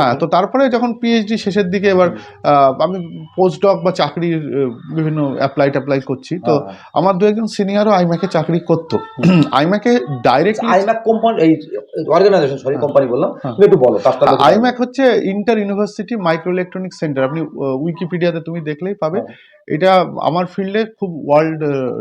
হ্যাঁ তো তারপরে যখন পিএইচডি শেষের দিকে এবার আমি পোস্ট ডক বা চাকরির বিভিন্ন অ্যাপ্লাই ট্যাপ্লাই করছি তো হ্যাঁ, আমার দু একজন সিনিয়রও আইম্যাকে চাকরি করতো আইম্যাকে ডাইরেক্টলি আইম্যাক কোম্পানি এই অর্গানাইজেশন সরি হ্যাঁ। কোম্পানি বললাম হ্যাঁ। তুমি একটু বলো আইম্যাক হচ্ছে inter university micro electronic centre আপনি উইকিপিডিয়াতে তুমি দেখলেই পাবে হ্যাঁ। এটা আমার ফিল্ডে খুব ওয়ার্ল্ড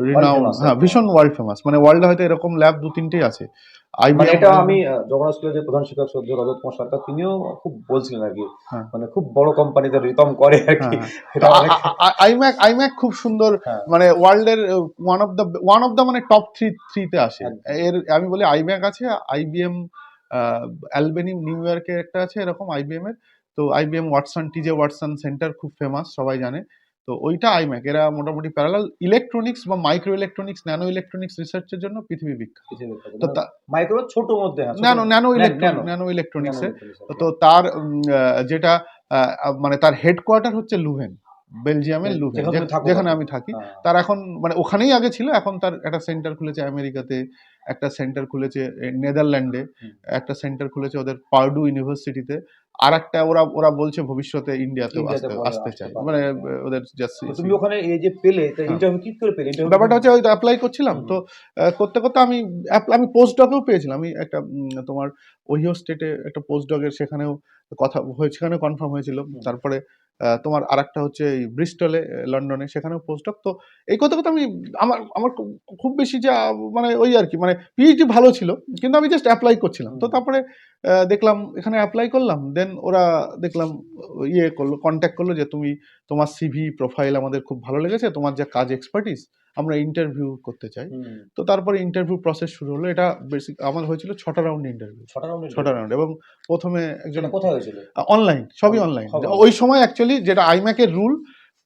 রিনাউন্ড হ্যাঁ হ্যাঁ। ভীষণ ওয়ার্ল্ড ফেমাস মানে ওয়ার্ল্ডে হয়তো এরকম ল্যাব দু তিনটেই আছে মানে এটা আমি জগন্নাথ স্কুলের যে প্রধান শিক্ষক সদ্য রজত কুমার সরকার তিনিও খুব বলছিলেন আর কি হ্যাঁ। মানে খুব বড় কোম্পানিতে রিতম করে আর কি হ্যাঁ। অনেক- আইম্যাক আইম্যাক খুব সুন্দর হ্যাঁ। মানে ওয়ার্ল্ডের one of the one of the মানে টপ থ্রি থ্রিতে আসে এর আমি বলি আইম্যাক আছে আইবিএম অ্যালবেনি নিউ ইয়র্কে একটা আছে এরকম আইবিএম এর তো IBM Watson TJ Watson centre খুব ফেমাস সবাই জানে তো ওইটা আইম্যাক এরা মোটামুটি প্যারালাল ইলেকট্রনিক্স বা মাইক্রো ইলেকট্রনিক্স ন্যানো ইলেকট্রনিক্স রিসার্চের জন্য পৃথিবী বিখ্যাত। তো মাইক্রো ছোট মধ্যে nano nano nano- electronic nano ইলেকট্রনিক্সে তো তার যেটা মানে তার হেডকোয়ার্টার হচ্ছে লুভেন বেলজিয়ামের বেল- লুভেন যেখানে। আমি থাকি। হ্যাঁ। তার এখন মানে ওখানেই আগে ছিল এখন তার একটা সেন্টার খুলেছে আমেরিকাতে একটা সেন্টার খুলেছে নেদারল্যান্ডে একটা সেন্টার খুলেছে ওদের পার্ডু ইউনিভার্সিটিতে। আর একটা ওরা ওরা বলছে ভবিষ্যতে ইন্ডিয়াতেও ইন্ডিয়াতে আসতে চায়। মানে ওদের তুমি ওখানে এই যে পেলে হ্যাঁ। ইন্টারভিউ কি করে পেলে? ব্যাপারটা হচ্ছে ওই অ্যাপ্লাই করছিলাম। তো করতে করতে আমি আমি পোস্ট ডকেও পেয়েছিলাম। আমি একটা তোমার ওহিও স্টেটে একটা পোস্ট ডকের সেখানেও কথা হয়ে সেখানেও কনফার্ম হয়েছিল। তারপরে আহ, আর একটা হচ্ছে এই ব্রিস্টলে লন্ডনে সেখানেও পোস্ট ডক তো এই কথা কথা আমি আমার আমার খুব- খুব বেশি যা মানে ওই আর কি মানে পিএইচডি ভালো ছিল কিন্তু আমি জাস্ট অ্যাপ্লাই করছিলাম। তো তারপরে দেখলাম এখানে অ্যাপ্লাই করলাম দেন ওরা দেখলাম ইয়ে করল কন্ট্যাক্ট করল যে তুমি তোমার সিভি প্রোফাইল আমাদের খুব ভালো লেগেছে তোমার যা কাজ এক্সপার্টিস আমরা ইন্টারভিউ করতে চাই। তো তারপরে ইন্টারভিউ প্রসেস শুরু হলো। এটা বেসিক আমার হয়েছিল ছটা রাউন্ড ইন্টারভিউ ছটা রাউন্ডে ছটা রাউন্ড এবং প্রথমে একজন কোথায় হয়েছিল? অনলাইন সবই সবই অনলাইন ওই সময় অ্যাকচুয়ালি যেটা আইম্যাকের রুল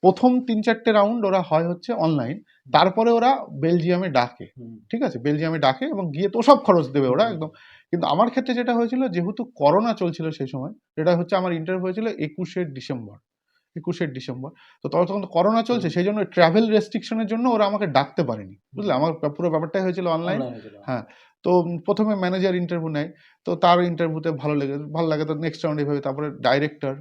প্রথম তিন চারটে রাউন্ড ওরা হয় হচ্ছে অনলাইন তারপরে ওরা বেলজিয়ামে ডাকে। ঠিক আছে? বেলজিয়ামে ডাকে এবং গিয়ে তো সব খরচ দেবে ওরা একদম। কিন্তু আমার ক্ষেত্রে যেটা হয়েছিল যেহেতু করোনা চলছিল সেই সময় যেটা হচ্ছে আমার ইন্টারভিউ হয়েছিল একুশে ডিসেম্বর। একুশে ডিসেম্বর। তো তখন করোনা চলছে সেই জন্য ট্রাভেল রেস্ট্রিকশনের জন্য ওরা আমাকে ডাকতে পারেনি বুঝলে? আমার পুরো ব্যাপারটাই হয়েছিল অনলাইন হ্যাঁ। তো প্রথমে ম্যানেজার ইন্টারভিউ নেয় তো তার ইন্টারভিউতে ভালো লেগে ভালো লাগে। তো নেক্সট রাউন্ড এভাবে তারপরে ডাইরেক্টর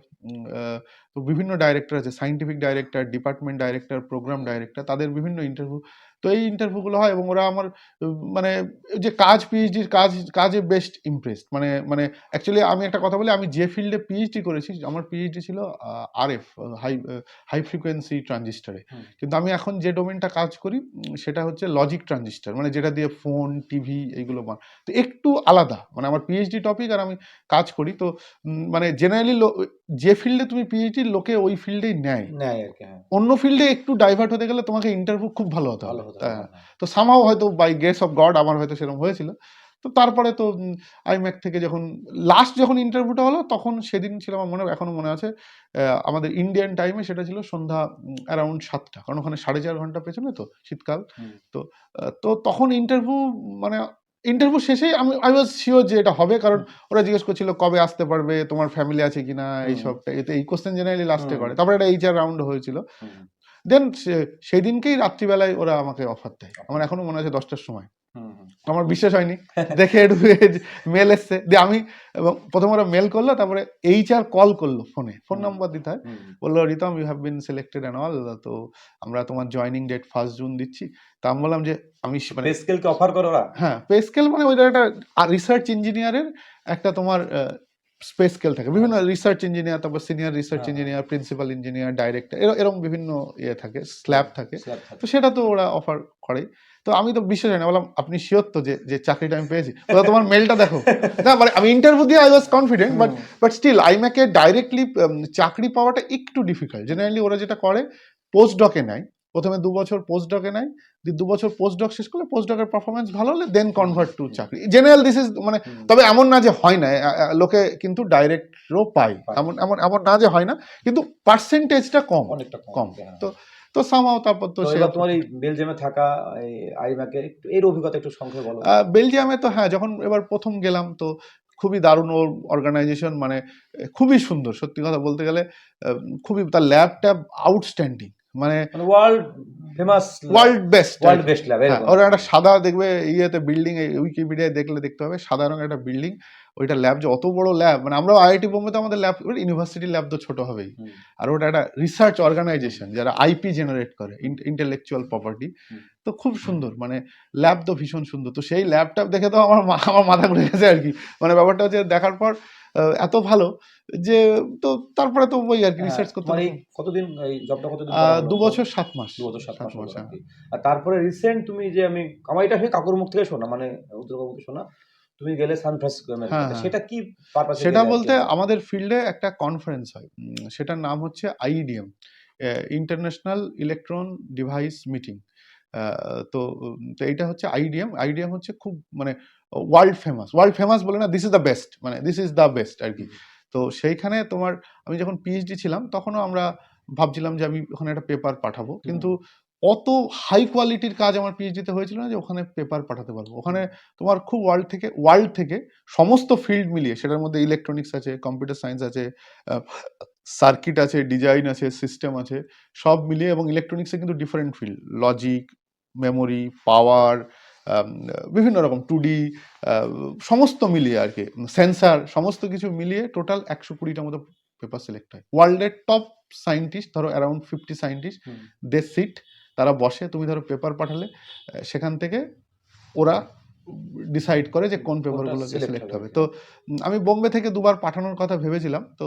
তো বিভিন্ন ডাইরেক্টর আছে scientific director department director programme director তাদের বিভিন্ন ইন্টারভিউ তো এই ইন্টারভিউগুলো হয় এবং ওরা আমার মানে যে কাজ পিএইচডির কাজ কাজে বেস্ট ইমপ্রেসড মানে মানে অ্যাকচুয়ালি আমি একটা কথা বলি আমি যে ফিল্ডে পিএইচডি করেছি আমার পিএইচডি ছিল আরএফ হাই হাই ফ্রিকোয়েন্সি ট্রানজিস্টারে কিন্তু আমি এখন যে ডোমেনটা কাজ করি সেটা হচ্ছে লজিক ট্রানজিস্টার মানে যেটা দিয়ে ফোন টিভি এইগুলো বান তো একটু আলাদা মানে আমার পিএইচডি টপিক আর আমি কাজ করি তো মানে জেনারেলি যে ফিল্ডে তুমি পিএইচডি লোকে ওই ফিল্ডেই নেয়। নেয় আর কি হ্যাঁ। অন্য ফিল্ডে একটু ডাইভার্ট হতে গেলে তোমাকে ইন্টারভিউ খুব ভালো হতে হবে। তো সামাও হয়তো বাই গ্রেস অফ গড আমার হয়তো সেরকম হয়েছিল। তো তারপরে তো আইম্যাক থেকে যখন লাস্ট যখন ইন্টারভিউটা হলো তখন সেদিন ছিল আমার মনে এখনও মনে আছে আমাদের ইন্ডিয়ান টাইমে সেটা ছিল সন্ধ্যা অ্যারাউন্ড সাতটা। কারণ ওখানে সাড়ে চার ঘণ্টা পেছনে তো শীতকাল। তো তো তখন ইন্টারভিউ মানে ইন্টারভিউ শেষে আমি আই ওয়াজ শিওর যে এটা হবে কারণ ওরা জিজ্ঞেস করছিল কবে আসতে পারবে তোমার ফ্যামিলি আছে কিনা এইসব এতে এই কোশ্চেন জেনারেলি লাস্টে করে। তারপরে একটা এইচআর রাউন্ড হয়েছিল। দেন সেই দিনকেই রাত্রিবেলায় ওরা আমাকে অফার দেয়। আমার এখনও মনে আছে দশটার সময়। আমার বিশ্বাস হয়নি। দেখে মেল এসছে। দিয়ে আমি এবং প্রথমে ওরা মেল করল তারপরে এইচ আর কল করল ফোনে ফোন। নাম্বার দিতে হয়। বলল Ritam you have been selected and all তো আমরা তোমার জয়নিং ডেট ফার্স্ট জুন দিচ্ছি। তা আমি বললাম যে আমি মানে স্কেলকে অফার করো হ্যাঁ পে স্কেল মানে ওইটা একটা রিসার্চ ইঞ্জিনিয়ারের একটা তোমার স্পেস স্কেল থাকে। বিভিন্ন রিসার্চ ইঞ্জিনিয়ার তারপর সিনিয়র রিসার্চ হ্যাঁ। ইঞ্জিনিয়ার প্রিন্সিপাল ইঞ্জিনিয়ার ডাইরেক্টর এরকম বিভিন্ন ইয়ে থাকে স্ল্যাব থাকে। তো সেটা তো ওরা অফার করে। তো আমি তো বিশ্বাস হয় না বললাম আপনি শিওর তো যে যে চাকরিটা আমি পেয়েছি? বলল তোমার মেলটা দেখো। না মানে আমি ইন্টারভিউ দিয়ে I was confident but but still আইম্যাকে directly চাকরি পাওয়াটা একটু ডিফিকাল্ট জেনারেলি ওরা যেটা করে পোস্ট ডকে নেয়। প্রথমে দু বছর পোস্ট ডকে নেয় দিয়ে দু বছর পোস্ট ডক শেষ করলে পোস্ট ডকের পারফরমেন্স ভালো হলে দেন কনভার্ট টু চাকরি জেনারেল দিস ইজ মানে তবে এমন না যে হয় না লোকে কিন্তু ডাইরেক্টরও পায়। এমন এমন এমন না যে হয় না কিন্তু পার্সেন্টেজটা কম অনেকটা কম। হ্যাঁ। তো তো সামাও তারপর তো তো সে এবার তোমার এই বেলজিয়ামে থাকা এই আইম্যাকের একটু এর অভিজ্ঞতা একটু সংক্ষেপে বলো বেলজিয়ামে তো হ্যাঁ যখন এবার প্রথম গেলাম তো খুবই দারুণ ওর অর্গানাইজেশন মানে খুবই সুন্দর সত্যি কথা বলতে গেলে খুবই তার ল্যাব ট্যাব আউটস্ট্যান্ডিং মানে world famous world best world best lab ওরা একটা সাদা দেখবে ইয়েতে বিল্ডিং উইকিপিডিয়ায় দেখলে দেখতে হবে সাদা রঙের একটা বিল্ডিং ওইটা ল্যাব যে অত বড় ল্যাব মানে আমরা আইআইটি বোম্বেতে আমাদের ল্যাব ইউনিভার্সিটি ল্যাব তো ছোট হবেই। আর ওটা একটা রিসার্চ অর্গানাইজেশন যারা আইপি জেনারেট করে ইন্টেলেকচুয়াল প্রপার্টি তো খুব সুন্দর মানে ল্যাব তো ভীষণ সুন্দর। তো সেই ল্যাবটা দেখে তো আমার আমার মাথা ঘুরে গেছে আর কি। মানে ব্যাপারটা হচ্ছে দেখার পর এত ভালো যে তো তারপরে তো ওই আর কি রিসার্চ হ্যাঁ, করতে থাকলাম। কতদিন এই জবটা কতদিন? দু বছর সাত মাস। দু বছর সাত মাস আর হ্যাঁ। তারপরে রিসেন্ট তুমি যে আমি আমার এটা কাকুর মুখ থেকে শোনা মানে মুখ শোনা তুমি গেলে সান ফ্রান্সিসকো হ্যাঁ। সেটা কি পারপাসে সেটা বলতে আমাদের ফিল্ডে একটা কনফারেন্স হয়। সেটার নাম হচ্ছে IEDM international electron device meeting তো তো এইটা হচ্ছে আইডিএম আইডিএম হচ্ছে খুব মানে ওয়ার্ল্ড ফেমাস ওয়ার্ল্ড ফেমাস বলে না দিস ইজ দ্য বেস্ট মানে দিস ইজ দ্য বেস্ট আর কি। তো সেইখানে তোমার আমি যখন পিএইচডি ছিলাম তখনও আমরা ভাবছিলাম যে আমি ওখানে একটা পেপার পাঠাবো। কিন্তু অত হাই কোয়ালিটির কাজ আমার পিএইচডিতে হয়েছিল না যে ওখানে পেপার পাঠাতে পারব। ওখানে তোমার খুব ওয়ার্ল্ড থেকে ওয়ার্ল্ড থেকে সমস্ত ফিল্ড মিলিয়ে সেটার মধ্যে ইলেকট্রনিক্স আছে কম্পিউটার সায়েন্স আছে সার্কিট আছে ডিজাইন আছে সিস্টেম আছে সব মিলিয়ে এবং ইলেকট্রনিক্সে কিন্তু different field logic memory power বিভিন্ন রকম টুডি সমস্ত মিলিয়ে আর কি সেন্সার সমস্ত কিছু মিলিয়ে টোটাল একশো কুড়িটার মতো পেপার সিলেক্ট হয়। ওয়ার্ল্ডের টপ সায়েন্টিস্ট ধরো around fifty scientist they sit তারা বসে তুমি ধরো পেপার পাঠালে সেখান থেকে ওরা ডিসাইড করে যে কোন পেপারগুলো সিলেক্ট হবে, তো আমি বোম্বে থেকে দুবার পাঠানোর কথা ভেবেছিলাম তো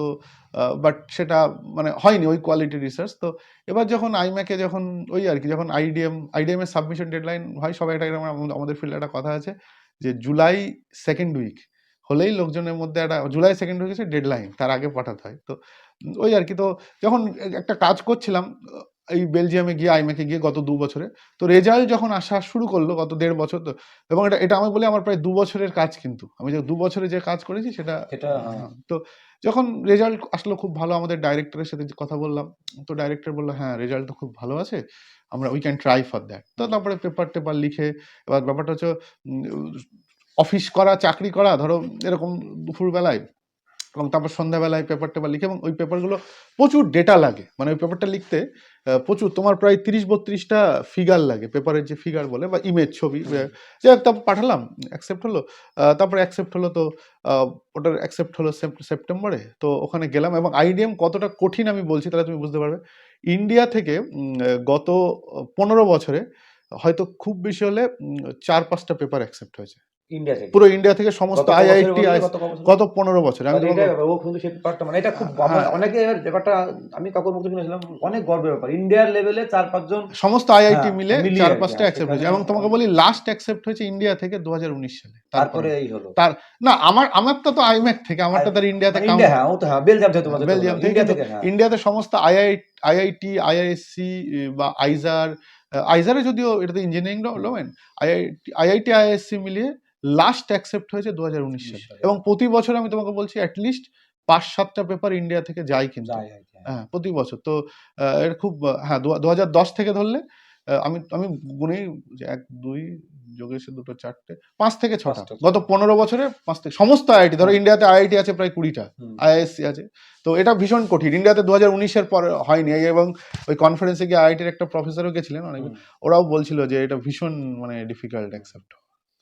বাট সেটা মানে হয়নি ওই কোয়ালিটি রিসার্চ তো এবার যখন আইম্যাকে যখন ওই আর কি যখন আইডিএম আইডিএম এর সাবমিশন ডেডলাইন হয় সবাই একটা আমাদের- আমাদের ফিল্ডে একটা কথা আছে যে জুলাই সেকেন্ড উইক হলেই লোকজনের মধ্যে একটা জুলাই সেকেন্ড উইক হচ্ছে ডেডলাইন তার আগে পাঠাতে হয় তো ওই আর কি তো যখন একটা কাজ করছিলাম এই বেলজিয়ামে গিয়ে আইম্যাকে গিয়ে গত দু বছরে। তো রেজাল্ট যখন আসা শুরু করল গত দেড় বছর তো এবং এটা এটা আমি বলি আমার প্রায় দু বছরের কাজ কিন্তু। আমি যে দু বছরে যে কাজ করেছি সেটা সেটা, হ্যাঁ। হ্যাঁ, তো যখন রেজাল্ট আসলো খুব ভালো আমাদের ডাইরেক্টরের সাথে কথা বললাম তো ডাইরেক্টর বলল হ্যাঁ রেজাল্ট তো খুব ভালো আছে আমরা we can try for that তো তারপরে পেপার টেপার লিখে এবার ব্যাপারটা হচ্ছে অফিস করা চাকরি করা ধরো এরকম দুপুরবেলায় এবং তারপর সন্ধ্যাবেলায় পেপার টেপার লিখে এবং ওই পেপারগুলো প্রচুর ডেটা লাগে। মানে ওই পেপারটা লিখতে প্রচুর। তোমার প্রায় তিরিশ, বত্রিশটা ফিগার লাগে পেপারের যে ফিগার বলে, বা ইমেজ ছবি। যাই হোক, তারপর পাঠালাম অ্যাকসেপ্ট হলো। তারপরে অ্যাকসেপ্ট হলো তো ওটার অ্যাকসেপ্ট হলো সেপ- সেপ্টেম্বরে তো ওখানে গেলাম এবং আইডিএম কতটা কঠিন আমি বলছি, তাহলে তুমি বুঝতে পারবে। ইন্ডিয়া থেকে গত পনেরো বছরে হয়তো খুব বেশি হলে চার, পাঁচটা পেপার অ্যাকসেপ্ট হয়েছে। ইন্ডিয়া থেকে। পুরো ইন্ডিয়া থেকে সমস্ত আইআইটি গত? পনেরো বছর। আমি ও কিন্তু সেই ব্যাপারটা মানে এটা খুব হ্যাঁ। অনেকে ব্যাপারটা আমি কাকুর মুখে শুনেছিলাম অনেক গর্বের ব্যাপার। ইন্ডিয়ার লেভেলে চার পাঁচজন সমস্ত আইআইটি হ্যাঁ, মিলে চার পাঁচটা অ্যাকসেপ্ট হয়েছে। এবং তোমাকে বলি লাস্ট অ্যাকসেপ্ট হয়েছে ইন্ডিয়া থেকে দু সালে। তারপরে এই হলো। না আমার আমারটা তো আইম্যাক থেকে আমারটা তার ইন্ডিয়াতে ইন্ডিয়া ও তো বেলজিয়াম থেকে তোমাদের বেলজিয়াম থেকে ইন্ডিয়াতে সমস্ত আইআই আইআইটি আইআইএসসি বা আইজার আইজারে যদিও এটাতে engineering domain IIT IIT IISc মিলিয়ে লাস্ট অ্যাকসেপ্ট হয়েছে দু সালে। সালে। এবং প্রতি বছর আমি তোমাকে বলছি অ্যাটলিস্ট পাঁচ সাতটা পেপার ইন্ডিয়া থেকে যায় কিন্তু। হ্যাঁ। হ্যাঁ প্রতি বছর। তো এর খুব হ্যাঁ দু হাজার দশ থেকে ধরলে আমি আমি গুনেই যে এক দুই যোগে এসে দুটো চারটে পাঁচ থেকে ছটা। গত পনেরো বছরে পাঁচ থেকে সমস্ত আইআইটি ধরো ইন্ডিয়াতে আইআইটি আছে প্রায় কুড়িটা। আইআইএসসি আছে। তো এটা ভীষণ কঠিন। ইন্ডিয়াতে দু হাজার উনিশের পর হয়নি। এবং ওই কনফারেন্সে গিয়ে আইআইটির একটা প্রফেসরও গেছিলেন অনেক ওরাও বলছিল যে এটা ভীষণ মানে ডিফিকাল্ট অ্যাকসেপ্ট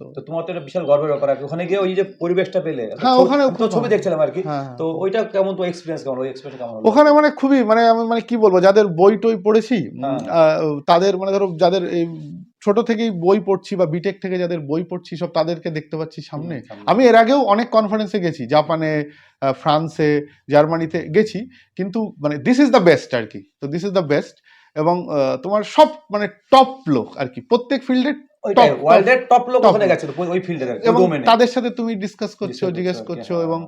তো তোমার তো এটা বিশাল গর্বের ব্যাপার আর কি। ওখানে গিয়ে ওই যে পরিবেশটা পেলে হ্যাঁ, তো ছবি দেখছিলাম আর কি হ্যাঁ তো ওইটা কেমন তো এক্সপিরিয়েন্স কেমন ওই এক্সপিরিয়েন্স কেমন হলো? ওখানে মানে খুবই মানে আমি মানে কি বলব যাদের বই টই পড়েছি উম, হ্যাঁ। আহ, তাদের মানে ধরো যাদের এই ছোট থেকেই বই পড়ছি বা বিটেক থেকে যাদের বই পড়ছি সব তাদেরকে দেখতে পাচ্ছি সামনে সামনে। আমি এর আগেও অনেক কনফারেন্সে গেছি জাপানে আহ, ফ্রান্সে জার্মানিতে গেছি কিন্তু মানে দিস ইজ দ্য বেস্ট আর কি তো দিস ইজ দ্য বেস্ট এবং আহ, তোমার সব মানে টপ লোক আর কি প্রত্যেক ফিল্ডে ওইটাই ওয়ার্ল্ডের টপ লোক ওখানে গেছে ওই ফিল্ডে এবং তাদের সাথে তুমি ডিসকাস করছ জিজ্ঞেস করছ, হ্যাঁ, এবং।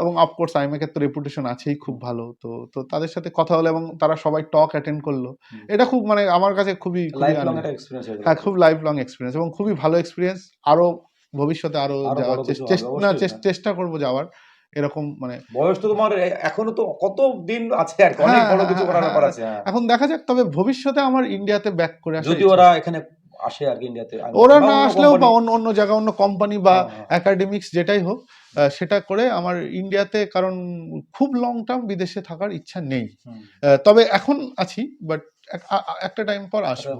এবং অফকোর্স তো রেপুটেশন আছেই খুব ভালো। তো তো তাদের সাথে কথা হলো এবং তারা সবাই টক অ্যাটেন্ড করল। এটা খুব মানে আমার কাছে খুবই খুবই লং এক্সপিরিয়েন্স হ্যাঁ খুব লাইফ লং এক্সপিরিয়েন্স এবং খুবই ভালো এক্সপিরিয়েন্স আরও ভবিষ্যতে আরও যাওয়ার চেস- হ্যাঁ। চেষ্টা করব যাওয়ার। এরকম মানে বয়স তো তোমার এখনও তো কত দিন আছে আর অনেক হ্যাঁ, বড় কিছু করার ব্যাপার আছে। এখন দেখা যাক তবে ভবিষ্যতে আমার ইন্ডিয়াতে ব্যাক করে যদি ওরা এখানে আসে আর কি ইন্ডিয়াতে ওরা না আসলেও বা অন্য অন্য জায়গা অন্য কোম্পানি বা হ্যাঁ, হ্যাঁ। একাডেমিক্স যেটাই হোক সেটা করে আমার ইন্ডিয়াতে কারণ খুব লং টার্ম বিদেশে থাকার ইচ্ছা নেই। তবে এখন আছি বাট একটা টাইম পর আসবে।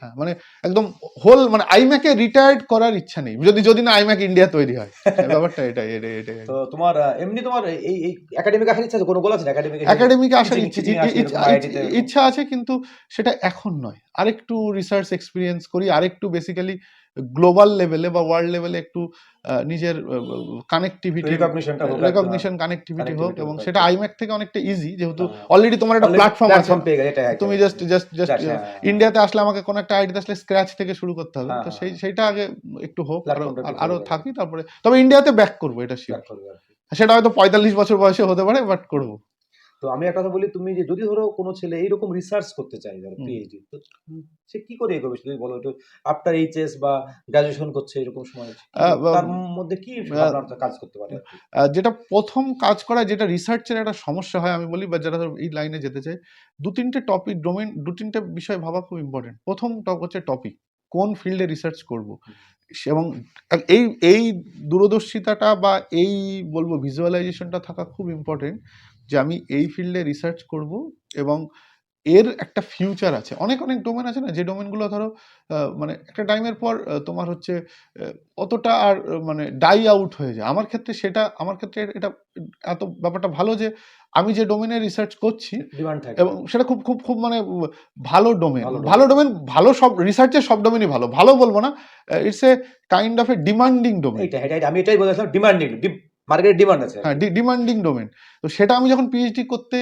হ্যাঁ মানে একদম হোল মানে আইম্যাকে রিটায়ার্ড করার ইচ্ছা নেই। যদি যদি না আইম্যাক ইন্ডিয়া তৈরি হয়। ব্যাপারটা এটাই এটাই এটাই তো তোমার এমনি তোমার এই এই একাডেমিক আসার ইচ্ছা আছে? কোনো গোল আছে? একাডেমিক একাডেমিক আসার ইচ্ছা আছে? কিন্তু সেটা এখন নয়। আরেকটু রিসার্চ এক্সপিরিয়েন্স করি আরেকটু বেসিক্যালি গ্লোবাল লেভেলে বা ওয়ার্ল্ড লেভেলে একটু নিজের কানেক্টিভিটি হোক রেকগনিশন কানেক্টিভিটি হোক এবং সেটা আইম্যাক থেকে অনেকটা ইজি যেহেতু হ্যাঁ। অলরেডি তোমার একটা প্ল্যাটফর্ম আছে এটা তুমি জাস্ট জাস্ট জাস্ট হ্যাঁ। ইন্ডিয়াতে আসলে আমাকে কোনো একটা আইডিতে আসলে স্ক্র্যাচ থেকে শুরু করতে হবে হ্যাঁ, তো সেই হ্যাঁ। সেইটা আগে একটু হোক আরও থাকি তারপরে তবে ইন্ডিয়াতে ব্যাক করব এটা শিওর। সেটা হয়তো পঁয়তাল্লিশ বছর বয়সে হতে পারে বাট করব তো আমি একটা কথা বলি তুমি যে যদি ধরো কোনো ছেলে এইরকম রিসার্চ করতে চাই ধরো পিএইচডি তো সে কি করে এগোবে? তুমি বলো একটু আফটার এইচএস বা গ্রাজুয়েশন করছে এরকম সময়? তার মধ্যে কি কাজ করতে পারে যেটা প্রথম কাজ করা যেটা রিসার্চের একটা সমস্যা হয় আমি বলি বা যারা ধরো এই লাইনে যেতে চায় দু তিনটে টপিক ডোমেন দু তিনটে বিষয় ভাবা খুব ইম্পর্টেন্ট প্রথম টপ হচ্ছে টপিক কোন ফিল্ডে রিসার্চ করব? এবং এই এই দূরদর্শিতাটা বা এই বলব ভিজুয়ালাইজেশনটা থাকা খুব ইম্পর্টেন্ট যে আমি এই ফিল্ডে রিসার্চ করব এবং এর একটা ফিউচার আছে। অনেক অনেক ডোমেন আছে না যে ডোমেনগুলো ধরো মানে একটা টাইমের পর তোমার হচ্ছে অতটা আর মানে ডাই আউট হয়ে যায়। আমার ক্ষেত্রে সেটা আমার ক্ষেত্রে এটা এত ব্যাপারটা ভালো যে আমি যে ডোমেনে রিসার্চ করছি এবং সেটা খুব খুব খুব মানে ভালো ডোমেন ভালো ডোমেন ভালো সব রিসার্চের সব ডোমেনই ভালো। ভালো বলব না it's a kind of a demanding domain আমি এটাই বলেছিলাম ডিমান্ডিং মার্কেটের ডিমান্ড আছে। হ্যাঁ ডিমান্ডিং ডোমেন তো সেটা আমি যখন পিএইচডি করতে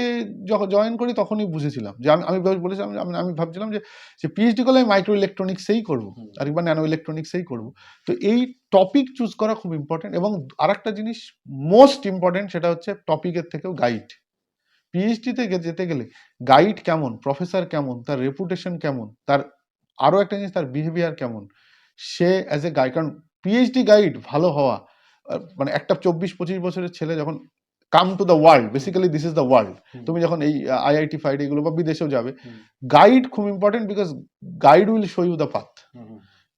যখন জয়েন করি তখনই বুঝেছিলাম যে আমি আমি বলেছিলাম আমি আমি ভাবছিলাম যে যে পিএইচডি করলে আমি মাইক্রো ইলেকট্রনিক্সেই করব। আর একবার ন্যানো ইলেকট্রনিক্সেই করব। তো এই টপিক চুজ করা খুব ইম্পর্টেন্ট এবং আরেকটা জিনিস মোস্ট ইম্পর্টেন্ট সেটা হচ্ছে টপিকের থেকেও গাইড পিএইচডিতে যেতে গেলে গাইড কেমন প্রফেসর কেমন তার রেপুটেশন কেমন তার আরও একটা জিনিস তার বিহেভিয়ার কেমন সে অ্যাজ এ গাইড কারণ পিএইচডি গাইড ভালো হওয়া মানে একটা চব্বিশ পঁচিশ বছরের ছেলে যখন come to the world basically this is the world তুমি যখন এই আইআইটি ফাইড এগুলো বা বিদেশেও যাবে গাইড খুব important because guide will show you the path.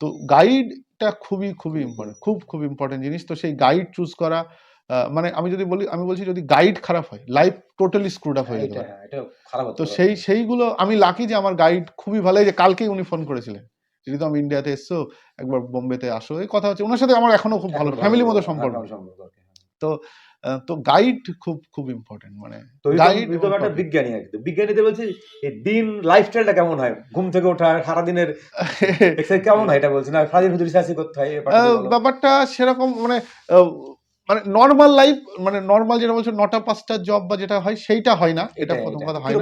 তো গাইডটা খুবই খুবই ইম্পর্টেন্ট খুব খুব ইম্পর্টেন্ট জিনিস। তো সেই গাইড চুজ করা মানে আমি যদি বলি আমি বলছি যদি গাইড খারাপ হয় লাইফ টোটালি স্ক্রুড আপ হয়ে যেতে পারে। হ্যাঁ, হতে তো সেই সেইগুলো আমি লাকি যে আমার গাইড খুবই ভালো। এই যে কালকেই উনি ফোন করেছিলেন। যদি তো আমি ইন্ডিয়াতে এসছো একবার বোম্বেতে আসো। এই কথা হচ্ছে ওনার সাথে আমার এখনও খুব ভালো ফ্যামিলির মতো হ্যাঁ, সম্পর্ক আর কি। আহ, তো গাইড খুব খুব ইম্পর্টেন্ট মানে তো গাইড একটা বিজ্ঞানী একদম বিজ্ঞানীদের বলছি দিন লাইফস্টাইলটা কেমন হয়? ঘুম থেকে ওঠা সারাদিনের এক্সারসাইজ কেমন হয়? এটা বলছি না সারাদিন শুধু রিসার্চই করতে হয় ব্যাপারটা সেরকম মানে মানে নর্মাল লাইফ মানে নর্মাল যেটা বলছো নটা পাঁচটা জব বা যেটা হয় সেইটা হয় না। এটা প্রথম কথা হয় না।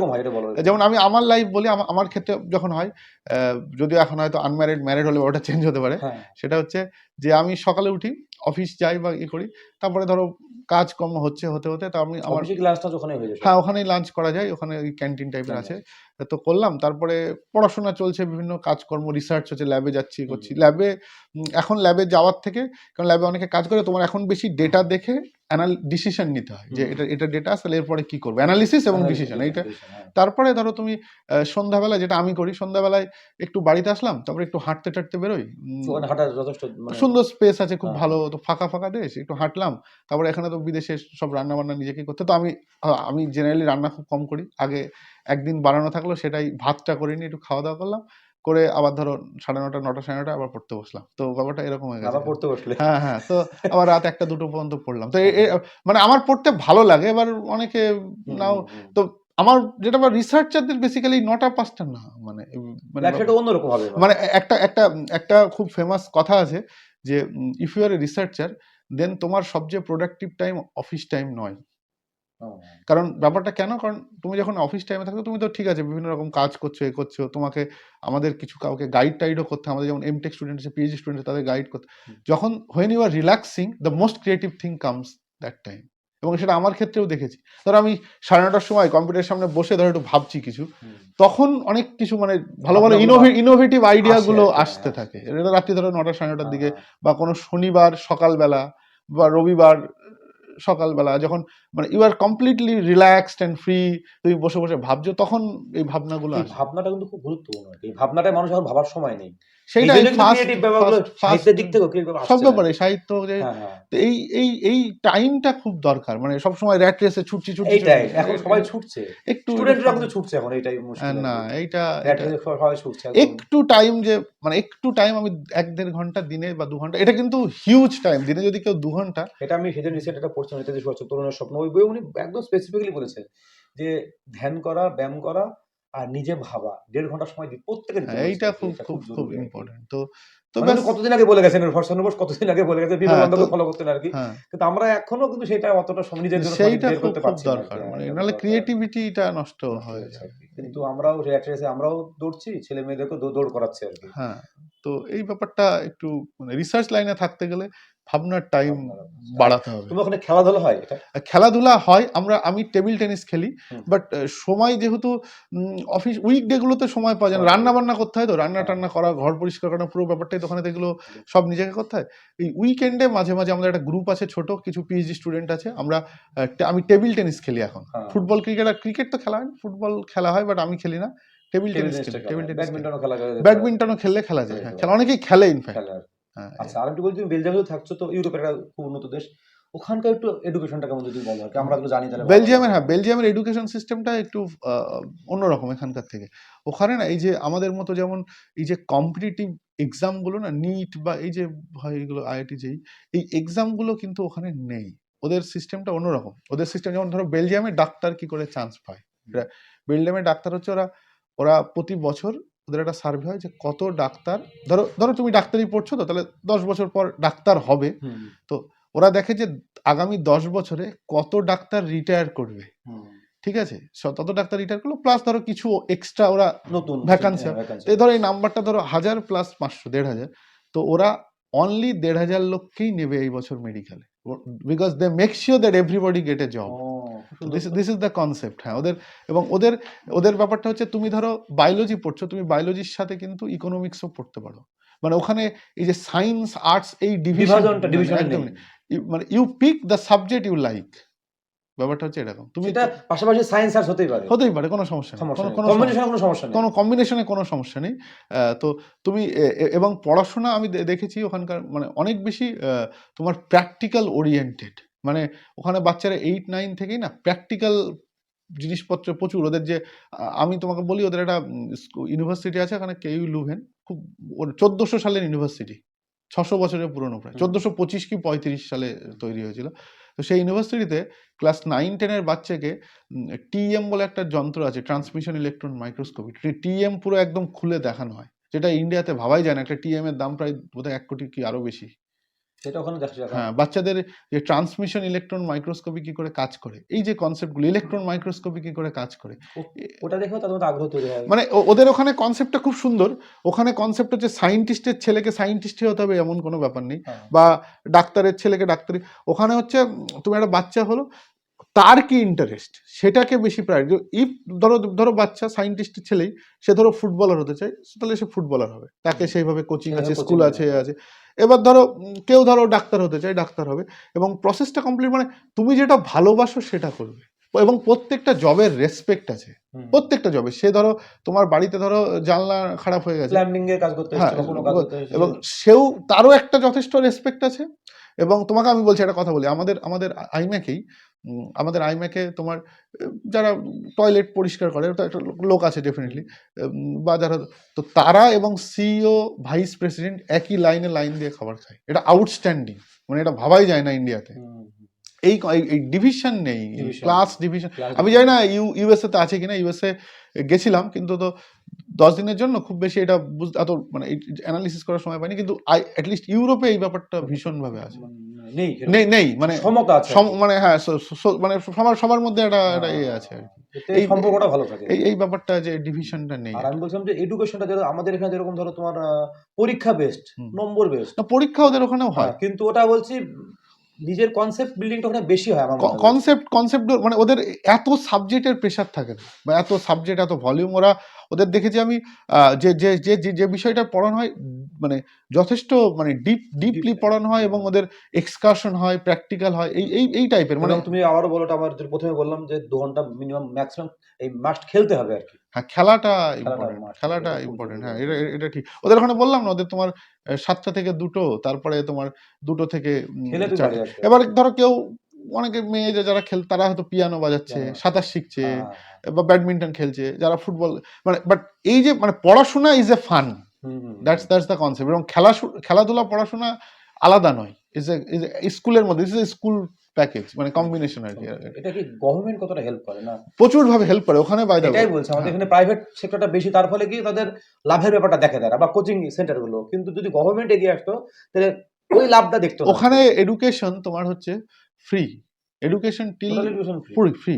হয় যেমন আমি আমার লাইফ বলি আমার ক্ষেত্রে যখন হয় আহ, যদিও এখন হয়তো আনম্যারিড ম্যারিড হলে ওটা চেঞ্জ হতে পারে হ্যাঁ। সেটা হচ্ছে যে আমি সকালে উঠি অফিস যাই বা ইয়ে করি তারপরে ধরো কাজকর্ম হচ্ছে হতে হতে তা আমি আমার লাঞ্চটা ওখানে হয়ে যায় হ্যাঁ ওখানেই লাঞ্চ করা যায় ওখানে ওই ক্যান্টিন টাইপের আছে। তো করলাম তারপরে পড়াশোনা চলছে বিভিন্ন কাজকর্ম রিসার্চ হচ্ছে ল্যাবে যাচ্ছি করছি। ল্যাবে এখন ল্যাবে যাওয়ার থেকে কারণ ল্যাবে অনেকে কাজ করে তোমার এখন বেশি ডেটা দেখে অ্যানাল ডিসিশন নিতে হয় যে। এটা এটা ডেটা আসলে এরপরে কি করবে অ্যানালিসিস এবং ডিসিশন এইটা হ্যাঁ। তারপরে ধরো তুমি সন্ধ্যাবেলা যেটা আমি করি সন্ধ্যাবেলায় একটু বাড়িতে আসলাম তারপরে একটু হাঁটতে টাটতে বেরোই যথেষ্ট মানে সুন্দর স্পেস আছে খুব হ্যাঁ। ভালো তো ফাঁকা ফাঁকা দেশ একটু হাঁটলাম তারপরে এখানে তো বিদেশে সব রান্না বান্না নিজেকে করতে তো আমি আমি জেনারেলি রান্না খুব কম করি আগে একদিন বানানো থাকল সেটাই ভাতটা করে নিয়ে একটু খাওয়া দাওয়া করলাম করে আবার ধরো সাড়ে নটা নটা সাড়ে নটা আবার পড়তে বসলাম। তো ব্যাপারটা এরকম হয়ে গেছে। আবার পড়তে বসলে? হ্যাঁ হ্যাঁ তো আবার রাত একটা দুটো পর্যন্ত পড়লাম। তো মানে আমার পড়তে ভালো লাগে এবার অনেকে নাও। তো আমার যেটা আবার রিসার্চারদের বেসিক্যালি নটা পাঁচটা না মানে মানে অন্যরকম হবে মানে একটা একটা একটা খুব ফেমাস কথা আছে যে if you are a researcher then তোমার সবচেয়ে প্রোডাক্টিভ টাইম অফিস টাইম নয়। কারণ ব্যাপারটা কেন? কারণ তুমি যখন অফিস টাইমে থাকো তুমি তো ঠিক আছে বিভিন্ন রকম কাজ করছ এ করছ তোমাকে আমাদের কিছু কাউকে গাইড টাইডও করতে। আমাদের যেমন এমটেক স্টুডেন্ট আছে পিএইচডি স্টুডেন্ট তাদের গাইড করতে যখন when you are relaxing the most creative thing comes that time এবং সেটা আমার ক্ষেত্রেও দেখেছি। ধরো আমি সাড়ে নটার সময় কম্পিউটারের সামনে বসে ধরো একটু ভাবছি কিছু তখন অনেক কিছু মানে ভালো ভালো ইনোভেটিভ আইডিয়া গুলো আসতে হ্যাঁ। থাকে। রাত্রি ধরো নটা সাড়ে নটার দিকে হ্যাঁ, বা কোনো শনিবার সকালবেলা বা রবিবার সকালবেলা যখন মানে you are completely relaxed and free তুমি বসে বসে ভাবছ তখন এই ভাবনাগুলো ভাবনাটা কিন্তু খুব গুরুত্বপূর্ণ। এই ভাবনাটা মানুষ এখন ভাবার সময় নেই। সেইটা এই জন্য কিন্তু ফার্স্ট creative ব্যাপারগুলো সাহিত্যের দিক থেকেও সব ব্যাপারে সাহিত্য যে। তো এই এই এই টাইমটা খুব দরকার। মানে সব সময় র্যাট রেসে ছুটছি ছুটছি এখন সবাই ছুটছে। একটু স্টুডেন্টরা কিন্তু ছুটছে এখন এইটাই মুশকিল। না এইটা Rat এটা- race সবাই ছুটছে একটু টাইম যে মানে একটু টাইম আমি এক দেড় ঘণ্টা দিনে বা দু ঘণ্টা এটা কিন্তু হিউজ টাইম দিনে যদি কেউ দু ঘণ্টা এটা আমি সেদিন রিসেন্ট একটা পড়ছিলাম নেতাজি সুভাষ তরুণের স্বপ্ন। ওই বই উনি একদম স্পেসিফিক্যালি বলেছেন যে ধ্যান করা ব্যায়াম করা আর নিজে ভাবা দেড় ঘণ্টা সময় দিই প্রত্যেকের হ্যাঁ, এইটা খুব খুব খুব। ইম্পর্টেন্ট তো তো মানে কতদিন আগে বলে গেছেন হর্ষণ বোস কতদিন আগে বলে গেছেন হ্যাঁ, বিবেকানন্দকে ফলো করতেন আর কি। হ্যাঁ। কিন্তু আমরা এখনও কিন্তু সেটা অতটা সময় নিজের জন্য সেইটা খুব করতে। দরকার মানে নাহলে ক্রিয়েটিভিটিটা নষ্ট হয়ে যায়। কিন্তু আমরাও র্যাট রেসে আমরাও দৌড়ছি ছেলে মেয়েদেরকে দৌড় করাচ্ছি আর কি। হ্যাঁ তো এই ব্যাপারটা একটু মানে রিসার্চ লাইনে থাকতে গেলে ভাবনার টাইম বাড়াতে হবে। তুমি ওখানে খেলাধুলা হয় এটা? খেলাধুলা হয় আমরা আমি টেবিল টেনিস খেলি বাট সময় যেহেতু অফিস উইকডে গুলোতে সময় পাওয়া যায় না। রান্না বান্না করতে হয় তো রান্না হ্যাঁ। টান্না করা ঘর পরিষ্কার করা পুরো ব্যাপারটাই তো এগুলো সব নিজেকে করতে হয়। এই উইকেন্ডে মাঝে মাঝে আমাদের একটা গ্রুপ আছে ছোট কিছু পিএইচডি স্টুডেন্ট আছে আমরা আমি টেবিল টেনিস খেলি এখন। হ্যাঁ। ফুটবল ক্রিকেট আর ক্রিকেট তো খেলা হয় ফুটবল খেলা হয় বাট আমি খেলি না। টেবিল টেনিস খেলি টেবিল টেনিস ব্যাডমিন্টনও খেলা। যায় ব্যাডমিন্টনও খেললে খেলা যায় হ্যাঁ খেলা অনেকেই খেলে ইনফ্যাক্ট। হ্যাঁ। আচ্ছা আর একটু বলি তুমি থাকছো তো ইউরোপের একটা খুব উন্নত দেশ। ওখানকার একটু এডুকেশনটা কেমন যদি বলো আর আমরা তো জানি তাহলে বেলজিয়ামের হ্যাঁ বেলজিয়ামের এডুকেশন সিস্টেমটা একটু অন্যরকম এখানকার থেকে। ওখানে না এই যে আমাদের মতো যেমন এই যে কম্পিটিটিভ এক্সামগুলো না নিট বা এই যে হয় এগুলো আইআইটি যেই এই এক্সামগুলো কিন্তু ওখানে নেই। ওদের সিস্টেমটা অন্যরকম। ওদের সিস্টেম যেমন ধরো বেলজিয়ামে ডাক্তার কি করে চান্স পায়? বেলজিয়ামে ডাক্তার হচ্ছে ওরা ওরা প্রতি বছর ওদের একটা সার্ভে হয় যে কত ডাক্তার ধরো ধরো তুমি ডাক্তারি পড়ছো তো তাহলে দশ বছর পর ডাক্তার হবে। তো ওরা দেখে যে আগামী দশ বছরে কত ডাক্তার রিটায়ার করবে। ঠিক আছে? তত ডাক্তার রিটায়ার করল প্লাস ধরো কিছু এক্সট্রা ওরা নতুন হবে। এই ধরো এই নাম্বারটা ধরো হাজার প্লাস পাঁচশো দেড় হাজার। তো ওরা অনলি দেড় হাজার লোককেই নেবে এই বছর মেডিকেলে because they make sure that everybody get a job this. This is the concept হ্যাঁ ওদের এবং ওদের ওদের ব্যাপারটা হচ্ছে তুমি ধরো বায়োলজি পড়ছো তুমি বায়োলজির সাথে কিন্তু ইকোনমিক্সও পড়তে পারো। মানে ওখানে এই যে সায়েন্স আর্টস এই ডিভিশন একদম মানে you pick the subject you like ব্যাপারটা হচ্ছে এরকম। তুমি সেটা পাশাপাশি সায়েন্স আর্টস হতেই পারে। হতেই পারে কোনো সমস্যা নেই। কম্বিনেশনে কোনো সমস্যা নেই। কোনো কম্বিনেশনে কোনো সমস্যা নেই। তো তুমি এবং পড়াশোনা আমি দেখেছি ওখানকার মানে অনেক বেশি তোমার প্র্যাকটিক্যাল ওরিয়েন্টেড মানে ওখানে বাচ্চারা এইট নাইন থেকেই না প্র্যাকটিক্যাল জিনিসপত্র প্রচুর। ওদের যে আমি তোমাকে বলি ওদের একটা ইউনিভার্সিটি আছে ওখানে কেইউ লুভেন। খুব চোদ্দোশো সালের ইউনিভার্সিটি ছশো বছরের পুরনো প্রায়। চোদ্দোশো পঁচিশ কি পঁয়ত্রিশ সালে তৈরি হয়েছিল। তো সেই ইউনিভার্সিটিতে ক্লাস নাইন টেনের বাচ্চাকে টিএম বলে একটা যন্ত্র আছে ট্রান্সমিশন ইলেকট্রন মাইক্রোস্কোপি টিএম পুরো একদম খুলে দেখানো হয়। যেটা ইন্ডিয়াতে ভাবাই যায় না। একটা টিএম এর দাম প্রায় বোধহয় এক কোটি কি আরও বেশি। সেটা ওখানে দেখা হ্যাঁ বাচ্চাদের যে ট্রান্সমিশন ইলেকট্রন মাইক্রোস্কোপি কি করে কাজ করে? এই যে কনসেপ্ট কনসেপ্টগুলো ইলেকট্রন মাইক্রোস্কোপি কি করে কাজ করে? ওটা দেখেও তাদের আগ্রহ তৈরি হয়। মানে ওদের ওখানে কনসেপ্টটা খুব সুন্দর। ওখানে কনসেপ্ট হচ্ছে সায়েন্টিস্টের ছেলেকে সায়েন্টিস্টই হতে হবে এমন কোনো ব্যাপার নেই। হ্যাঁ। বা ডাক্তারের ছেলেকে ডাক্তারি। ওখানে হচ্ছে তুমি একটা বাচ্চা হলো তার কি ইন্টারেস্ট সেটাকে বেশি প্রায়োরিটি ইফ ধরো ধরো বাচ্চা সায়েন্টিস্টের ছেলেই সে ধরো ফুটবলার হতে চায় তাহলে সে ফুটবলার হবে। তাকে সেইভাবে কোচিং আছে স্কুল আছে আছে। এবার ধরো কেউ ধরো ডাক্তার হতে চায় ডাক্তার হবে। এবং প্রসেসটা কমপ্লিট মানে তুমি যেটা ভালোবাসো সেটা করবে। এবং প্রত্যেকটা জবের রেসপেক্ট আছে। প্রত্যেকটা জবে সে ধরো তোমার বাড়িতে ধরো জানলা খারাপ হয়ে গেছে। হ্যাঁ। এবং সেও তারও একটা যথেষ্ট রেসপেক্ট আছে। এবং তোমাকে আমি বলছি একটা কথা বলি আমাদের আমাদের আইম্যাকেই আমাদের আইম্যাকে তোমার যারা টয়লেট পরিষ্কার করে তো একটা লোক আছে ডেফিনেটলি বা যারা তো তারা এবং সিইও ভাইস প্রেসিডেন্ট একই লাইনে লাইন দিয়ে খাবার খায়। এটা আউটস্ট্যান্ডিং মানে এটা ভাবাই যায় না ইন্ডিয়াতে। এই এই ডিভিশন নেই ক্লাস ডিভিশন আমি জানি না ইউ ইউএসএ তে আছে কিনা ইউএসএ গেছিলাম কিন্তু তো দশ দিনের জন্য খুব বেশি এটা বুঝ এত মানে অ্যানালিসিস করার সময় পাইনি কিন্তু আই অ্যাটলিস্ট ইউরোপে এই ব্যাপারটা ভীষণভাবে আছে। মানে নেই নেই মানে মানে হ্যাঁ মানে সবার সবার মধ্যে একটা একটা হ্যাঁ, ইয়ে আছে আর কি। এই- সম্পর্কটা ভালো থাকে। এই এই ব্যাপারটা যে ডিভিশনটা নেই। আর আমি বলছিলাম যে এডুকেশনটা যেরকম আমাদের এখানে যেরকম ধরো তোমার পরীক্ষা বেস্ট নম্বর বেস্ট না পরীক্ষা ওদের ওখানেও হয় কিন্তু ওটা বলছি নিজের কনসেপ্ট বিল্ডিংটা ওখানে বেশি হয় আমার কনসেপ্ট কনসেপ্ট মানে ওদের এত সাবজেক্টের প্রেশার থাকে না। বা এত সাবজেক্ট এত ভলিউম ওরা ওদের দেখেছি আমি যে যে যে যে- বিষয়টা পড়ানো হয় মানে যথেষ্ট মানে ডিপ ডিপলি পড়ানো হয় এবং ওদের এক্সকারশন হয় প্র্যাকটিক্যাল হয় এই এই এই টাইপের মানে তুমি আবারও বলো আমার প্রথমে বললাম যে দু ঘণ্টা মিনিমাম ম্যাক্সিমাম এই মাস্ট খেলতে হবে আর কি। হ্যাঁ খেলাটা খেলাটা ইম্পর্টেন্ট খেলাটা ইম্পর্টেন্ট হ্যাঁ এটা এটা ঠিক। ওদের ওখানে বললাম না ওদের তোমার সাতটা থেকে দুটো তারপরে তোমার দুটো থেকে এবার ধরো কেউ অনেকে মেয়ে যারা খেল তারা হয়তো পিয়ানো বাজাচ্ছে সাঁতার শিখছে হ্যাঁ, বা ব্যাডমিন্টন খেলছে যারা ফুটবল মানে বাট এই যে মানে পড়াশোনা is a fun that's that's the concept এবং খেলা খেলাধুলা পড়াশোনা আলাদা নয়। ইজ এ স্কুলের মধ্যে ইজ এ স্কুল প্যাকেজ মানে কম্বিনেশন আর কি এটা কি গভর্নমেন্ট কতটা হেল্প করে? না। প্রচুর ভাবে হেল্প করে ওখানে বাইরে এটাই বলছে আমাদের এখানে প্রাইভেট সেক্টরটা বেশি তার ফলে কি তাদের লাভের ব্যাপারটা দেখে তারা বা কোচিং সেন্টারগুলো। কিন্তু যদি গভর্নমেন্ট এগিয়ে আসতো তাহলে ওই লাভটা দেখতো ওখানে এডুকেশন তোমার হচ্ছে ফ্রি এডুকেশন টিল পুরো ফ্রি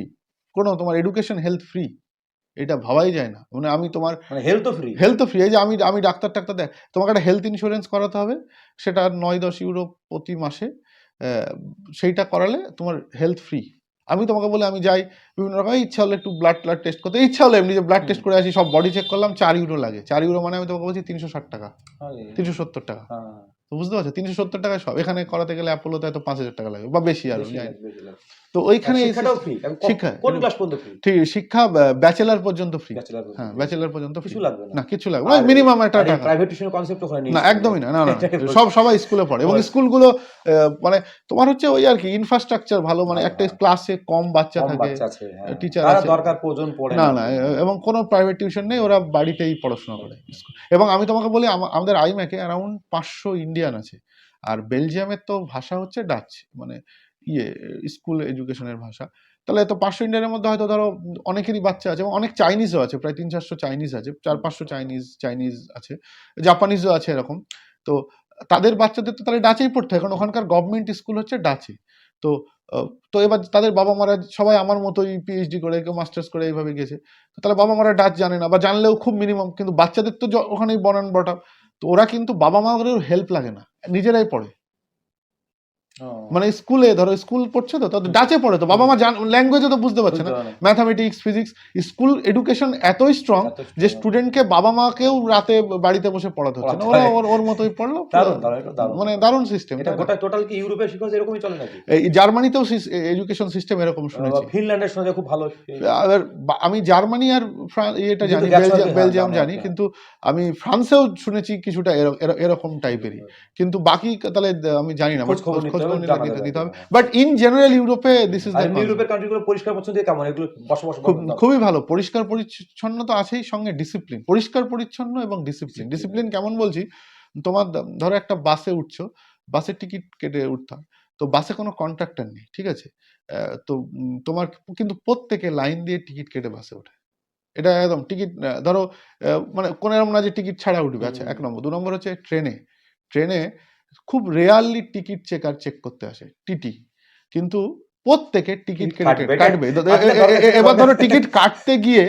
কোনো তোমার এডুকেশন হেলথ ফ্রি এটা ভাবাই যায় না। মানে আমি তোমার হেলথ ফ্রি হেলথ ফ্রি এই যে আমি আমি ডাক্তার টাক্তার দেখ তোমাকে একটা হেলথ ইন্স্যুরেন্স করাতে হবে সেটা নয় দশ ইউরো প্রতি মাসে। সেইটা করালে তোমার হেলথ ফ্রি আমি তোমাকে বলে আমি যাই বিভিন্ন রকম ইচ্ছা হলে একটু ব্লাড ব্লাড টেস্ট করতে। ইচ্ছা হলে এমনি যে ব্লাড টেস্ট করে আসি সব বডি চেক করলাম চার ইউরো লাগে। চার ইউরো মানে আমি তোমাকে বলছি তিনশো ষাট টাকা। তিনশো সত্তর টাকা। তো বুঝতে পারছ? তিনশো সত্তর টাকা সব এখানে করাতে গেলে অ্যাপোলোতে হয়তো পাঁচ হাজার টাকা লাগবে বা বেশি আরও তো ওইখানে শিক্ষা, কোন ক্লাস পর্যন্ত ফ্রি ঠিক শিক্ষা ব্যাচেলার পর্যন্ত ফ্রি হ্যাঁ ব্যাচেলার পর্যন্ত কিছু লাগবে না। কিছু লাগবে না। মিনিমাম একটা টাকা। প্রাইভেট টিউশনের কনসেপ্ট ওখানে না একদমই না না না। সব সবাই স্কুলে পড়ে। এবং স্কুলগুলো মানে তোমার হচ্ছে ওই আর কি ইনফ্রাস্ট্রাকচার ভালো মানে হ্যাঁ, একটা হ্যাঁ। ক্লাসে কম বাচ্চা থাকে টিচার আছে হ্যাঁ। আছে। দরকার প্রয়োজন পড়ে না না। এবং কোনো প্রাইভেট টিউশন নেই ওরা বাড়িতেই পড়াশোনা করে। এবং আমি তোমাকে বলি আমাদের আইম্যাকে অ্যারাউন্ড পাঁচশো ইন্ডিয়ান আছে। আর বেলজিয়ামের তো ভাষা হচ্ছে ডাচ মানে ইয়ে স্কুল এডুকেশনের ভাষা। তাহলে তো পাঁচশো ইন্ডিয়ানের মধ্যে হয়তো ধরো অনেকেরই বাচ্চা আছে, এবং অনেক চাইনিজও আছে, প্রায় তিন চারশো চাইনিজ আছে চার পাঁচশো চাইনিজ চাইনিজ আছে, জাপানিজও আছে এরকম। তো তাদের বাচ্চাদের তো তাহলে ডাচেই পড়তে হয়, কারণ ওখানকার গভর্নমেন্ট স্কুল হচ্ছে ডাচে। তো তো এবার তাদের বাবা মারা সবাই আমার মতোই পিএইচডি করে, কেউ মাস্টার্স করে এইভাবে গেছে। তাহলে বাবা মারা ডাচ জানে না, বা জানলেও খুব মিনিমাম কিন্তু বাচ্চাদের তো ওখানেই বনান বটা তো ওরা কিন্তু বাবা মাদের হেল্প লাগে না নিজেরাই পড়ে। মানে স্কুলে ধরো স্কুল পড়ছে তো তাদের ডাচে পড়ে তো বাবা মা ল্যাঙ্গুয়েজে তো বুঝতে পারছে না। ম্যাথামেটিক্স ফিজিক্স স্কুল এডুকেশন এতই স্ট্রং যে স্টুডেন্টকে বাবা মাকেও রাতে বাড়িতে বসে পড়াতে হচ্ছে না। ওরা ওর ওর মতোই পড়ল মানে দারুণ সিস্টেম এটা গোটা টোটাল কি ইউরোপের শিক্ষা এরকমই চলে নাকি? এই জার্মানিতেও এডুকেশন সিস্টেম এরকম শুনেছি। ফিনল্যান্ডের সঙ্গে খুব ভালো। আর আমি জার্মানি আর এটা জানি বেলজিয়াম জানো, হ্যাঁ। কিন্তু আমি ফ্রান্সেও শুনেছি কিছুটা এর- এর- এরকম টাইপেরই কিন্তু বাকি তাহলে আমি জানি না খোঁজ খবর নিতে হবে, নিলে জানা দিতে- হবে। বাট ইন জেনারেল ইউরোপে দিস ইজ ইউরোপের কান্ট্রিগুলো পরিষ্কার পরিচ্ছন্ন কেমন? এগুলো বসবাস খুবই ভালো। পরিষ্কার পরিচ্ছন্ন তো আছেই সঙ্গে ডিসিপ্লিন পরিষ্কার পরিচ্ছন্ন এবং ডিসিপ্লিন ডিসিপ্লিন কেমন বলছি? তোমার ধরো একটা বাসে উঠছো বাসের টিকিট কেটে উঠতাম তো বাসে কোনো কন্ট্রাক্টর নেই ঠিক আছে? তো তোমার কিন্তু প্রত্যেকে লাইন দিয়ে টিকিট কেটে বাসে ওঠে। এটা একদম টিকিট ধরো মানে কোনো এরকম না যে টিকিট ছাড়া উঠবে। আচ্ছা এক নম্বর। দু নম্বর হচ্ছে ট্রেনে। ট্রেনে খুব রেয়ারলি টিকিট চেকার চেক করতে আসে টিটি কিন্তু প্রত্যেকে টিকিট কেটে কাটবে, এবার ধরো টিকিট কাটতে গিয়ে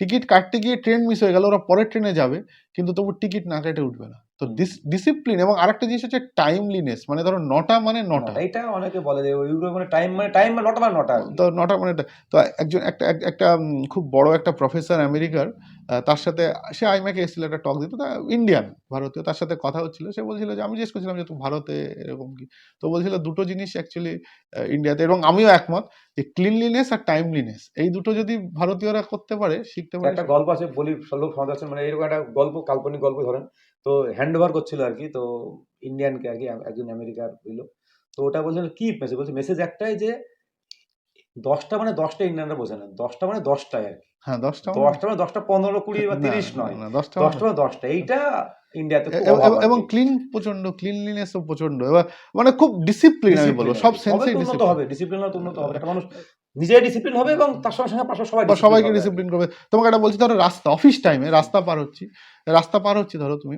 টিকিট কাটতে গিয়ে ট্রেন মিস হয়ে গেল ওরা পরের ট্রেনে যাবে কিন্তু তবু টিকিট না কেটে উঠবে না। তো ডিসিপ্লিন এবং আরেকটা জিনিস হচ্ছে টাইমলিনেস মানে ধরো নটা মানে নটা। এটা অনেকে বলে যে ইউরোপ মানে টাইম মানে টাইম মানে নটা মানে নটা তো নটা মানে তো একজন একটা একটা খুব বড় একটা প্রফেসর আমেরিকার তার সাথে সে আইম্যাকে এসেছিল একটা টক দিত তা ইন্ডিয়ান ভারতীয় তার সাথে কথা হচ্ছিল। সে বলছিল যে আমি জিজ্ঞেস করছিলাম যে তুমি ভারতে এরকম কি? তো বলছিল দুটো জিনিস অ্যাকচুয়ালি ইন্ডিয়াতে এবং আমিও একমত যে ক্লিনলিনেস আর টাইমলিনেস এই দুটো যদি ভারতীয়রা করতে পারে শিখতে পারে একটা গল্প আছে বলি লোক সমাজ আছে মানে এরকম একটা গল্প কাল্পনিক গল্প ধরেন। তো হ্যান্ড ওভার করছিল আর কি তো ইন্ডিয়ানকে আর কি একজন আমেরিকার হইল তো ওটা বলছিল কি মেসেজ বলছে মেসেজ একটাই যে দশটা মানে দশটা ইন্ডিয়ানরা বোঝে না দশটা মানে দশটাই আর কি। হ্যাঁ দশটা দশটা মানে দশটা পনেরো কুড়ি বা তিরিশ নয়। দশটা দশটা মানে দশটা। এইটা ইন্ডিয়াতে এবং ক্লিন প্রচণ্ড এবার মানে খুব ডিসিপ্লিন আমি বলব সব আর কি। সেন্সেই তবে তো উন্নত হবে ডিসিপ্লিন উন্নত হবে। একটা মানুষ নিজে ডিসিপ্লিন হবে এবং তার সঙ্গে সঙ্গে পাশে সবাই সবাইকে হবে আর কি। ডিসিপ্লিন করবে। তোমাকে একটা বলছি ধরো রাস্তা অফিস টাইমে রাস্তা পার হচ্ছি। রাস্তা পার হচ্ছি ধরো তুমি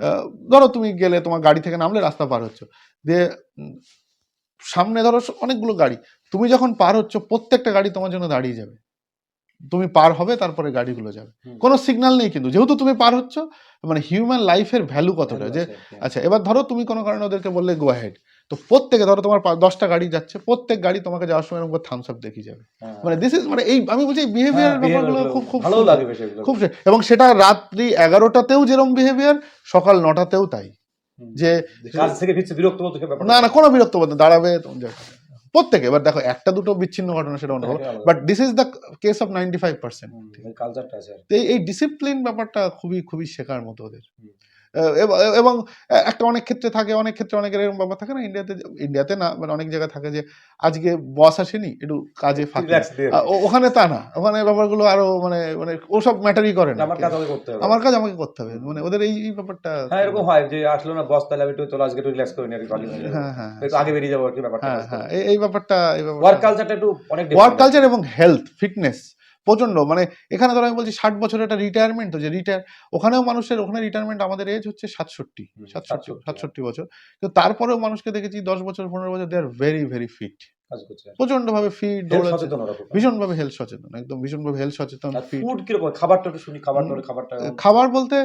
আহ, ধরো তুমি গেলে তোমার গাড়ি থেকে নামলে রাস্তা পার হচ্ছ। দিয়ে সামনে ধরো অনেকগুলো গাড়ি। তুমি যখন পার হচ্ছ প্রত্যেকটা গাড়ি তোমার জন্য দাঁড়িয়ে যাবে। তুমি পার হবে তারপরে গাড়িগুলো যাবে। কোনো সিগন্যাল নেই কিন্তু। যেহেতু তুমি পার হচ্ছ মানে হিউম্যান লাইফের ভ্যালু কতটা? যে। আচ্ছা এবার ধরো তুমি কোনো কারণে ওদেরকে বললে গো হেড তো প্রত্যেকে ধরো তোমার দশটা গাড়ি যাচ্ছে প্রত্যেক গাড়ি তোমাকে যাওয়ার সময় এরকম থামস আপ দেখিয়ে যাবে। হ্যাঁ। মানে দিস ইজ মানে এই আমি বলছি বিহেভিয়ার হ্যাঁ, ব্যাপারগুলো খুব খুব ভালো লাগে বেশ খুব এবং সেটা রাত্রি এগারোটাতেও যেরকম বিহেভিয়ার সকাল নটাতেও তাই। যে কাজ থেকে ফিরছে বিরক্ত না না কোনো বিরক্ত দাঁড়াবে তোমার প্রত্যেকে এবার দেখো একটা দুটো বিচ্ছিন্ন ঘটনা সেটা অন্য but this is the case of ninety five percent কালচারটা আছে এই- ডিসিপ্লিন ব্যাপারটা খুবই খুবই শেখার মতো ওদের। এব- একটা অনেক ক্ষেত্রে থাকে অনেক ক্ষেত্রে অনেকের এরকম ব্যাপার থাকে না ইন্ডিয়াতে ইন্ডিয়াতে না মানে অনেক জায়গায় থাকে যে আজকে বস আসেনি একটু কাজে ওখানে তা না ওখানে ব্যাপারগুলো আরও মানে মানে ওসব ম্যাটারই করে না। আমার কাজ আমাকে করতে হবে। আমার কাজ আমাকে করতে হবে মানে ওদের এই ব্যাপারটা হ্যাঁ এরকম হয় যে আসলো না বস তাহলে আমি একটু চলো আজকে একটু রিল্যাক্স করে নি আর কি হয়ে। হ্যাঁ। একটু আগে বেরিয়ে যাব আর কি ব্যাপারটা। হ্যাঁ হ্যাঁ এই- এই ব্যাপারটা। ওয়ার্ক কালচারটা একটু অনেক ওয়ার্ক কালচার এবং হেলথ ফিটনেস প্রচণ্ড মানে এখানে ধরো আমি বলছি ষাট বছরের একটা রিটায়ারমেন্ট তো যে রিটায়ার ওখানেও মানুষের ওখানে রিটায়ারমেন্ট আমাদের এজ হচ্ছে সাতষট্টি সাতষট্টি সাতষট্টি বছর। কিন্তু তারপরেও মানুষকে দেখেছি দশ বছর পনেরো বছর they are very very fit. প্রচণ্ড ভাবে ফিট দৌড়াচ্ছে। ভীষণ ভাবে হেলথ সচেতন একদম ভীষণ ভাবে হেলথ সচেতন ফুড খাবারটা একটু শুনি খাবারটা খাবারটা। খাবার বলতে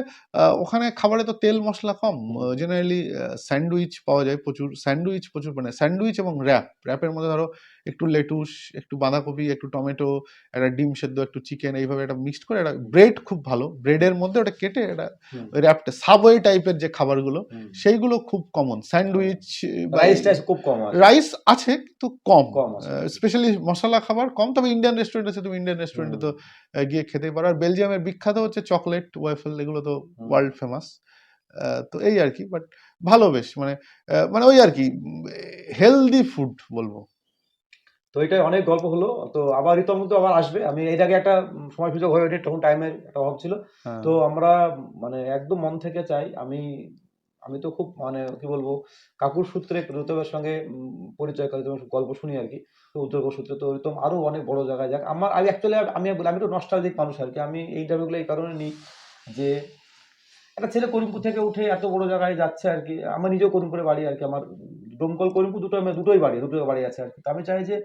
ওখানে খাবারে তো তেল মশলা কম জেনারেলি স্যান্ডউইচ পাওয়া যায় প্রচুর স্যান্ডউইচ প্রচুর মানে স্যান্ডউইচ এবং র্যাপ র্যাপের মধ্যে ধরো একটু লেটুস একটু বাঁধাকপি একটু টমেটো একটা ডিম সেদ্ধ একটু চিকেন এইভাবে একটা মিক্সড করে একটা ব্রেড খুব ভালো। ব্রেডের মধ্যে ওটা কেটে এটা হুম। র্যাপটা সাবওয়ে টাইপের যে খাবারগুলো সেইগুলো খুব কমন স্যান্ডউইচ রাইস টাইস খুব কম রাইস আছে কিন্তু কম। স্পেশালি মশলা খাবার কম তবে ইন্ডিয়ান রেস্টুরেন্ট আছে তুমি ইন্ডিয়ান রেস্টুরেন্টে তো গিয়ে খেতে পারো। আর বেলজিয়ামের বিখ্যাত হচ্ছে চকলেট ওয়েফেল এগুলো তো ওয়ার্ল্ড ফেমাস তো এই আর কি বাট ভালো বেশ। মানে মানে ওই আর কি হেলদি ফুড বলব। তো এটাই অনেক গল্প হলো। তো আবার রিতম কিন্তু আবার আসবে। আমি এর আগে একটা সময় সুযোগ হয়ে ওঠে তখন টাইমের একটা অভাব ছিল। হ্যাঁ। তো আমরা মানে একদম মন থেকে চাই আমি আমি তো খুব মানে কি বলব কাকুর সূত্রে ঋতমের সঙ্গে পরিচয় করে গল্প শুনি আর কি। তো উদ্যোগ সূত্রে তো ঋতম আরও অনেক বড় জায়গায় যাক। আমার আমি অ্যাকচুয়ালি আমি বলি আমি একটু নস্টালজিক মানুষ আর কি। আমি এই ইন্টারভিউগুলো এই কারণে নিই যে একটা ছেলে করিমপুর থেকে উঠে এত বড় জায়গায় যাচ্ছে আর কি। আমার নিজেও করিমপুরে বাড়ি আর কি। আমার ডোমকল করিমপুর দুটো আমি দুটোই বাড়ি দুটোই বাড়ি আছে আর কি। তো আমি চাই যে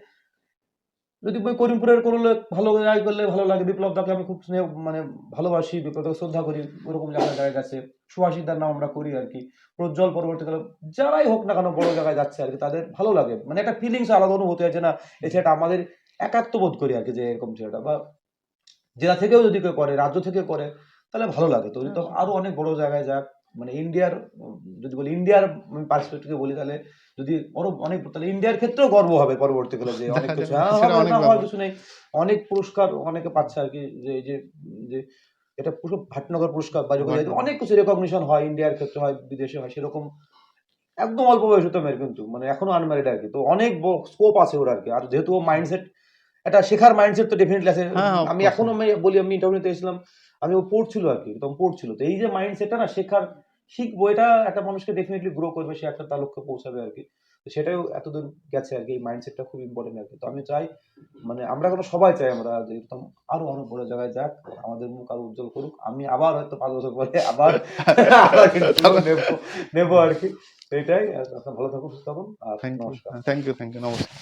যদি করিমপুরের কোনো লোক ভালো জায়গায় করলে ভালো লাগে। বিপ্লব দাকে আমি খুব স্নেহ মানে ভালোবাসি বিপ্লবকে শ্রদ্ধা করি। ওরকম জায়গায় জায়গায় গেছে। সুভাষিতার নাম আমরা করি আর কি। প্রজ্জ্বল পরবর্তীকালে যারাই হোক না কেন বড় জায়গায় যাচ্ছে আর কি, তাদের ভালো লাগে। মানে একটা ফিলিংস আলাদা অনুভূতি আছে না, এই ছেলেটা আমাদের একাত্ম বোধ করি আর কি যে এরকম ছেলেটা। বা জেলা থেকেও যদি কেউ করে, রাজ্য থেকে করে, তাহলে ভালো লাগে। তো আরও অনেক বড় জায়গায় যাক। মানে ইন্ডিয়ার যদি বলি ইন্ডিয়ার পার্সপেক্টিভে বলি তাহলে যদি আরও অনেক তাহলে ইন্ডিয়ার ক্ষেত্রেও গর্ব হবে পরবর্তীকালে যে অনেক কিছু। হ্যাঁ, হওয়ার কিছু নেই। অনেক পুরস্কার অনেকে পাচ্ছে আর কি যে যে যে এটা পুরো ভাটনগর পুরস্কার বা অনেক কিছু রেকগনিশন হয় ইন্ডিয়ার ক্ষেত্রে হয় বিদেশে হয় সেরকম একদম অল্প বয়স হতো মেয়ের কিন্তু মানে এখনও আনম্যারিড আর কি। তো অনেক স্কোপ আছে ওর আর কি। আর যেহেতু মাইন্ডসেট একটা শেখার মাইন্ডসেট তো ডেফিনেটলি আছে। হ্যাঁ, আমি এখনও আমি বলি আমি ইন্টারভিউতে এসেছিলাম আমি ও পড়ছিল আর কি তখন পড়ছিল। তো এই যে মাইন্ডসেটটা না শেখার শিখব এটা একটা মানুষকে ডেফিনেটলি গ্রো করবে সে একটা তার লক্ষ্যে পৌঁছাবে আর কি। তো সেটাও এতদূর গেছে আর কি এই মাইন্ডসেটটা খুব ইম্পর্টেন্ট আর কি। তো আমি চাই মানে আমরা কোনো সবাই চাই আমরা যে এরকম আরও আরও বড় জায়গায় যাক আমাদের মুখ আরও উজ্জ্বল করুক। আমি আবার হয়তো পাঁচ বছর পরে আবার নেব নেব আর কি। এটাই আপনারা ভালো থাকুন সুস্থ থাকুন আর থ্যাংক ইউ নমস্কার। থ্যাংক ইউ থ্যাংক ইউ নমস্কার।